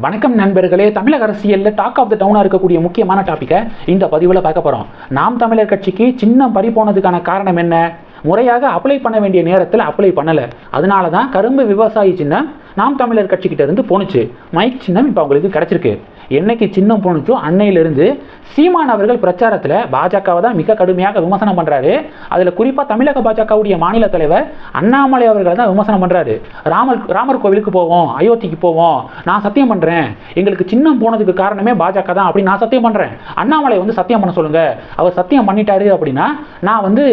வணக்கம் நண்பர்களே தமிழக அரசியலில் டாக் ஆஃப் த டவுனாக இருக்கக்கூடிய முக்கியமான டாப்பிக்கை இந்த பதிவில் பார்க்க போகிறோம் நாம் தமிழர் கட்சிக்கு சின்னம் பறி போனதுக்கான காரணம் என்ன? முறையாக அப்ளை பண்ண வேண்டிய நேரத்தில் அப்ளை பண்ணலை. அதனால தான் கரும்பு விவசாயி சின்னம் நாம் தமிழர் கட்சிக்கிட்ட இருந்து போணுச்சு. மைக் சின்னம் இப்போ அவங்களுக்கு கிடச்சிருக்கு. என்னைக்கு சின்னம் போணுச்சோ அன்னையிலிருந்து சீமான் அவர்கள் பிரச்சாரத்தில் பாஜகவை தான் மிக கடுமையாக விமர்சனம் பண்ணுறாரு அதில் குறிப்பாக தமிழக பாஜகவுடைய மாநில தலைவர் அண்ணாமலை அவர்களை தான் விமர்சனம் பண்ணுறாரு ராமர் ராமர் கோவிலுக்கு போவோம் அயோத்திக்கு போவோம் நான் சத்தியம் பண்ணுறேன் எங்களுக்கு சின்னம் போனதுக்கு காரணமே பாஜக தான் அப்படின்னு நான் சத்தியம் பண்ணுறேன் அண்ணாமலை வந்து சத்தியம் பண்ண சொல்லுங்கள் அவர் சத்தியம் பண்ணிட்டாரு அப்படின்னா நான் வந்து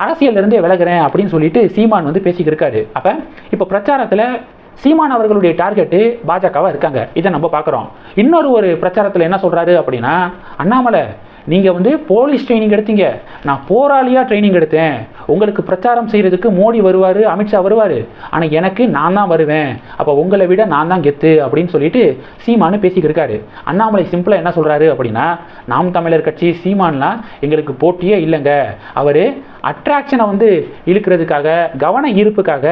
அரசியலிருந்தே விலகிறேன் விலகுறேன் அப்படின்னு சொல்லிட்டு சீமான் வந்து பேசிக்கிருக்காரு அப்போ இப்போ பிரச்சாரத்தில் சீமான் அவர்களுடைய டார்கெட்டு பாஜகவாக இருக்காங்க. இதை நம்ம பார்க்குறோம். இன்னொரு ஒரு பிரச்சாரத்தில் என்ன சொல்கிறாரு அப்படின்னா அண்ணாமலை நீங்கள் வந்து போலீஸ் ட்ரைனிங் எடுத்தீங்க. நான் போராளியாக ட்ரைனிங் எடுத்தேன். உங்களுக்கு பிரச்சாரம் செய்கிறதுக்கு மோடி வருவார் அமித்ஷா வருவார். ஆனால் எனக்கு நான் தான் வருவேன். அப்போ உங்களை விட நான் தான் கெத்து அப்படின்னு சொல்லிட்டு சீமானு பேசிக்கிருக்காரு அண்ணாமலை சிம்பிளாக என்ன சொல்கிறாரு அப்படின்னா நாம் தமிழர் கட்சி சீமான்லாம் எங்களுக்கு போட்டியே இல்லைங்க. அவர் அட்ராக்ஷனை வந்து இழுக்கிறதுக்காக கவன ஈர்ப்புக்காக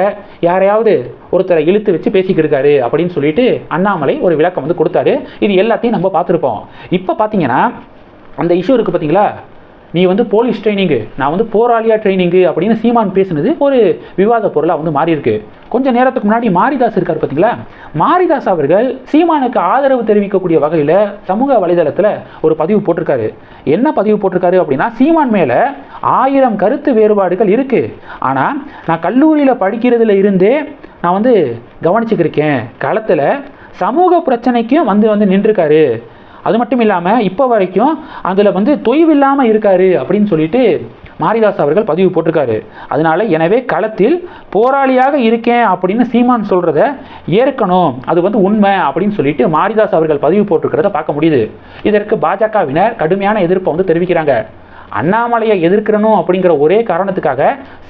யாரையாவது ஒருத்தரை இழுத்து வச்சு பேசிக்கிருக்காரு அப்படின்னு சொல்லிட்டு அண்ணாமலை ஒரு விளக்கம் வந்து கொடுத்தாரு. இது எல்லாத்தையும் நம்ம பார்த்துருப்போம். இப்போ பார்த்தீங்கன்னா அந்த இஷ்யூ இருக்குது பார்த்தீங்களா நீ வந்து போலீஸ் ட்ரைனிங்கு நான் வந்து போராளியா ட்ரைனிங்கு அப்படின்னு சீமான் பேசுனது ஒரு விவாத பொருளாக வந்து மாறி இருக்கு கொஞ்ச நேரத்துக்கு முன்னாடி மாரிதாஸ் இருக்கார் பார்த்தீங்களா மாரிதாஸ் அவர்கள் சீமானுக்கு ஆதரவு தெரிவிக்கக்கூடிய வகையில் சமூக வலைதளத்தில் ஒரு பதிவு போட்டிருக்காரு. என்ன பதிவு போட்டிருக்காரு அப்படின்னா சீமான் மேலே ஆயிரம் கருத்து வேறுபாடுகள் இருக்குது ஆனால் நான் கல்லூரியில் படிக்கிறதுல இருந்தே நான் வந்து கவனிச்சுக்கிருக்கேன். களத்தில் சமூக பிரச்சனைக்கும் வந்து வந்து நின்றுருக்காரு. அது மட்டும் இல்லாமல் இப்போ வரைக்கும் அதில் வந்து தொய்வில்லாமல் இருக்காரு அப்படின்னு சொல்லிட்டு மாரிதாஸ் அவர்கள் பதிவு போட்டிருக்காரு. அதனால எனவே களத்தில் போராளியாக இருக்கேன் அப்படின்னு சீமான் சொல்கிறத ஏற்கணும். அது வந்து உண்மை அப்படின்னு சொல்லிட்டு மாரிதாஸ் அவர்கள் பதிவு போட்டிருக்கிறத பார்க்க முடியுது. இதற்கு பாஜகவினர் கடுமையான எதிர்ப்பை வந்து தெரிவிக்கிறாங்க. அண்ணாமலையை எதிர்க்கிறனும் அப்படிங்கிற ஒரே காரணத்துக்காக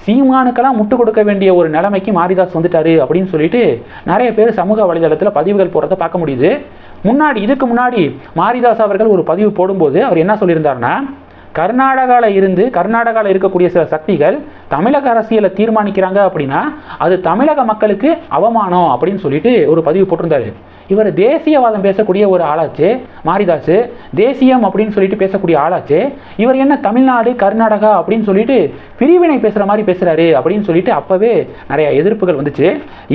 சீமானுக்கெல்லாம் முட்டு கொடுக்க வேண்டிய ஒரு நிலைமைக்கு மாரிதாஸ் வந்துட்டாரு அப்படின்னு சொல்லிட்டு நிறைய பேர் சமூக வலைதளத்தில் பதிவுகள் போடுறத பார்க்க முடியுது. முன்னாடி இதுக்கு முன்னாடி மாரிதாஸ் அவர்கள் ஒரு பதிவு போடும்போது அவர் என்ன சொல்லியிருந்தாருன்னா கர்நாடகாவில் இருந்து கர்நாடகாவில் இருக்கக்கூடிய சில சக்திகள் தமிழக அரசியலை தீர்மானிக்கிறாங்க அப்படின்னா அது தமிழக மக்களுக்கு அவமானம் அப்படின்னு சொல்லிட்டு ஒரு பதிவு போட்டிருந்தாரு. இவர் தேசியவாதம் பேசக்கூடிய ஒரு ஆளாச்சு மாரிதாஸ் தேசியம் அப்படின்னு சொல்லிட்டு பேசக்கூடிய ஆளாச்சு. இவர் என்ன தமிழ்நாடு கர்நாடகா அப்படின்னு சொல்லிட்டு பிரிவினை பேசுகிற மாதிரி பேசுகிறாரு அப்படின்னு சொல்லிட்டு அப்போவே நிறைய எதிர்ப்புகள் வந்துச்சு.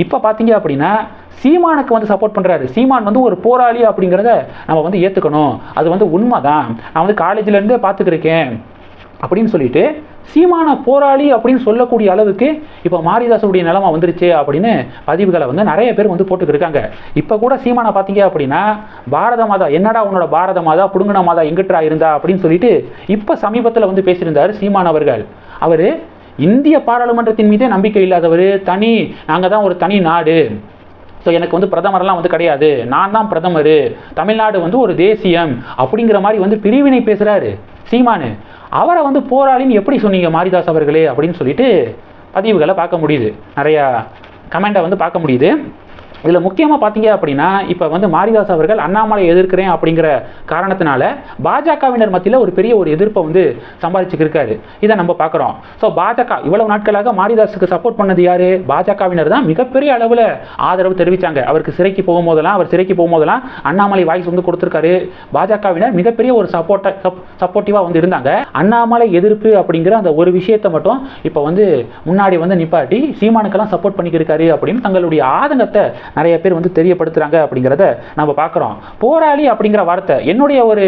இப்போ பார்த்தீங்க அப்படின்னா சீமானுக்கு வந்து சப்போர்ட் பண்ணுறாரு சீமான் வந்து ஒரு போராளி அப்படிங்கிறத நம்ம வந்து ஏற்றுக்கணும் அது வந்து உண்மை தான் நான் வந்து காலேஜ்லேருந்தே இருக்கேன். அப்படின்னு சொல்லிட்டு சீமான போராளி அப்படின்னு சொல்லக்கூடிய அளவுக்கு இப்போ மாரிதாசனுடைய நிலமா வந்துருச்சு அப்படின்னு பதிவுகளை வந்து நிறைய பேர் வந்து போட்டுக்கிருக்காங்க. இப்போ கூட சீமானை பார்த்தீங்க அப்படின்னா பாரத மாதா என்னடா உன்னோட பாரத மாதா புடுங்கின மாதா எங்கிட்டா இருந்தா அப்படின்னு சொல்லிட்டு இப்போ சமீபத்தில் வந்து பேசியிருந்தார் சீமான் அவர்கள். அவர் இந்திய பாராளுமன்றத்தின் மீதே நம்பிக்கை இல்லாதவர் தனி நாங்கள் தான் ஒரு தனி நாடு. ஸோ எனக்கு வந்து பிரதமரெல்லாம் வந்து கிடையாது. நான் தான் பிரதமர். தமிழ்நாடு வந்து ஒரு தேசியம் அப்படிங்கிற மாதிரி வந்து பிரிவினை பேசுகிறாரு சீமானு. அவரை வந்து போராளின்னு எப்படி சொன்னீங்க மாரிதாஸ் அவர்களே அப்படின்னு சொல்லிட்டு பதிவுகளை பார்க்க முடியுது. நிறையா கமெண்ட்டை வந்து பார்க்க முடியுது. இதில் முக்கியமாக பார்த்தீங்க அப்படின்னா இப்போ வந்து மாரிதாஸ் அவர்கள் அண்ணாமலை எதிர்க்கிறேன் அப்படிங்கிற காரணத்தினால பாஜகவினர் மத்தியில் ஒரு பெரிய ஒரு எதிர்ப்பை வந்து சம்பாதிச்சுக்கிருக்காரு. இதை நம்ம பார்க்குறோம் ஸோ பாஜக இவ்வளவு நாட்களாக மாரிதாஸுக்கு சப்போர்ட் பண்ணது யார்? பாஜகவினர் தான் மிகப்பெரிய அளவில் ஆதரவு தெரிவித்தாங்க அவருக்கு சிறைக்கு போகும்போதெல்லாம் அவர் சிறைக்கு போகும்போதெல்லாம் அண்ணாமலை வாய்ஸ் வந்து கொடுத்துருக்காரு. பாஜகவினர் மிகப்பெரிய ஒரு சப்போர்ட்டை சப்போர்ட்டிவாக வந்து இருந்தாங்க. அண்ணாமலை எதிர்ப்பு அப்படிங்கிற அந்த ஒரு விஷயத்தை மட்டும் இப்போ வந்து முன்னாடி வந்து நிப்பாட்டி சீமானுக்கெல்லாம் சப்போர்ட் பண்ணிக்கிருக்காரு அப்படின்னு தங்களுடைய ஆதங்கத்தை நிறைய பேர் வந்து தெரியப்படுத்துகிறாங்க அப்படிங்கிறத நம்ம பார்க்குறோம். போராளி அப்படிங்கிற வார்த்தை என்னுடைய ஒரு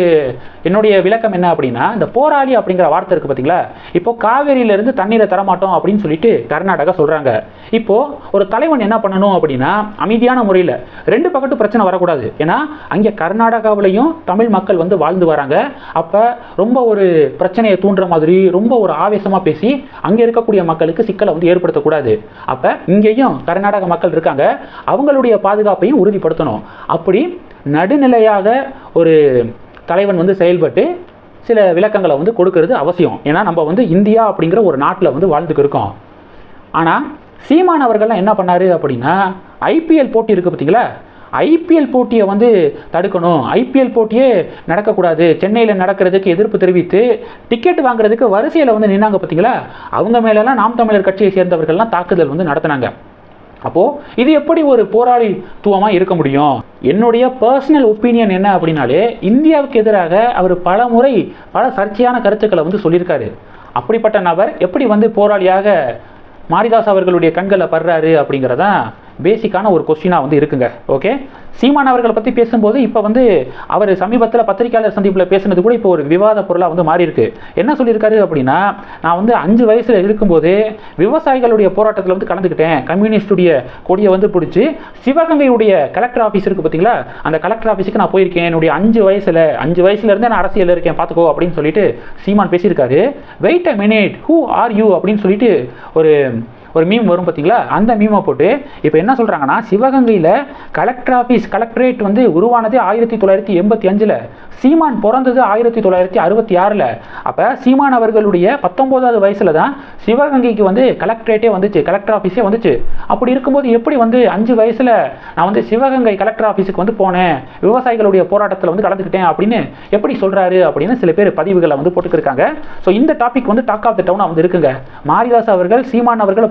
என்னுடைய விளக்கம் என்ன அப்படின்னா இந்த போராளி அப்படிங்கிற வார்த்தை இருக்குது பார்த்தீங்களா இப்போ காவேரியிலேருந்து தண்ணீரை தரமாட்டோம் அப்படின்னு சொல்லிட்டு கர்நாடகா சொல்கிறாங்க இப்போ ஒரு தலைவன் என்ன பண்ணணும் அப்படின்னா அமைதியான முறையில் ரெண்டு பக்கத்து பிரச்சனை வரக்கூடாது. ஏன்னா அங்கே கர்நாடகாவிலையும் தமிழ் மக்கள் வந்து வாழ்ந்து வராங்க. அப்போ ரொம்ப ஒரு பிரச்சனையை தூண்டுற மாதிரி ரொம்ப ஒரு ஆவேசமாக பேசி அங்கே இருக்கக்கூடிய மக்களுக்கு சிக்கலை வந்து ஏற்படுத்தக்கூடாது. அப்போ இங்கேயும் கர்நாடக மக்கள் இருக்காங்க. அவங்க அவங்களுடைய பாதுகாப்பையும் உறுதிப்படுத்தணும். அப்படி நடுநிலையாக ஒரு தலைவன் வந்து செயல்பட்டு சில விளக்கங்களை வந்து கொடுக்கறது அவசியம். ஏன்னா நம்ம வந்து இந்தியா அப்படிங்கிற ஒரு நாட்டில் வந்து வாழ்ந்துக்கு இருக்கோம். ஆனால் சீமான் அவர்கள்லாம் என்ன பண்ணாரு அப்படின்னா ஐபிஎல் போட்டி இருக்குது பார்த்தீங்களா ஐபிஎல் போட்டியை வந்து தடுக்கணும். ஐபிஎல் போட்டியே நடக்கக்கூடாது. சென்னையில் நடக்கிறதுக்கு எதிர்ப்பு தெரிவித்து டிக்கெட் வாங்குறதுக்கு வரிசையில் வந்து நின்னாங்க பார்த்தீங்களா அவங்க மேலெல்லாம் நாம் தமிழர் கட்சியை சேர்ந்தவர்கள்லாம் தாக்குதல் வந்து நடத்தினாங்க. அப்போது இது எப்படி ஒரு போராளித்துவமாக இருக்க முடியும்? என்னுடைய பர்சனல் ஒப்பீனியன் என்ன அப்படின்னாலே இந்தியாவுக்கு எதிராக அவர் பல முறை பல சர்ச்சையான கருத்துக்களை வந்து சொல்லியிருக்காரு. அப்படிப்பட்ட நபர் எப்படி வந்து போராளியாக மாரிதாஸ் அவர்களுடைய கண்களை படுறாரு அப்படிங்கிறதான் பேசிக்கான ஒரு கொஸ்டினாக வந்து இருக்குங்க. ஓகே சீமான் அவர்களை பற்றி பேசும்போது இப்போ வந்து அவர் சமீபத்தில் பத்திரிகையாளர் சந்திப்பில் பேசுனது கூட இப்போ ஒரு விவாத பொருளாக வந்து மாறி இருக்கு என்ன சொல்லியிருக்காரு அப்படின்னா நான் வந்து அஞ்சு வயசில் இருக்கும்போது விவசாயிகளுடைய போராட்டத்தில் வந்து கலந்துக்கிட்டேன். கம்யூனிஸ்டுடைய கொடியை வந்து பிடிச்சி சிவகங்கையுடைய கலெக்டர் ஆஃபீஸ் இருக்குது பார்த்தீங்களா அந்த கலெக்டர் ஆஃபீஸுக்கு நான் போயிருக்கேன். என்னுடைய அஞ்சு வயசில் அஞ்சு வயசுலேருந்தே நான் அரசியலில் இருக்கேன் பார்த்துக்கோ அப்படின்னு சொல்லிட்டு சீமான் பேசியிருக்காரு. Wait a minute who are you அப்படின்னு சொல்லிட்டு ஒரு ஒரு மீம் வரும் பார்த்தீங்களா அந்த மீமை போட்டு இப்போ என்ன சொல்கிறாங்கன்னா சிவகங்கையில் கலெக்டர் ஆஃபீஸ் கலெக்டரேட் வந்து உருவானதே ஆயிரத்தி தொள்ளாயிரத்தி எண்பத்தி அஞ்சில். சீமான் பிறந்தது ஆயிரத்தி தொள்ளாயிரத்தி அறுபத்தி ஆறில். அப்போ சீமான் அவர்களுடைய பத்தொம்போதாவது வயசில் தான் சிவகங்கைக்கு வந்து கலெக்டரேட்டே வந்துச்சு கலெக்டர் ஆஃபீஸே வந்துச்சு. அப்படி இருக்கும்போது எப்படி வந்து அஞ்சு வயசில் நான் வந்து சிவகங்கை கலெக்டர் ஆஃபீஸுக்கு வந்து போனேன் விவசாயிகளுடைய போராட்டத்தில் வந்து கலந்துக்கிட்டேன் அப்படின்னு எப்படி சொல்கிறாரு அப்படின்னு சில பேர் பதிவுகளை வந்து போட்டுக்கிருக்காங்க ஸோ இந்த டாபிக் வந்து டாக் ஆஃப் த டவுனாக வந்து இருக்குங்க. மாரிதாஸ் அவர்கள் சீமான் அவர்களை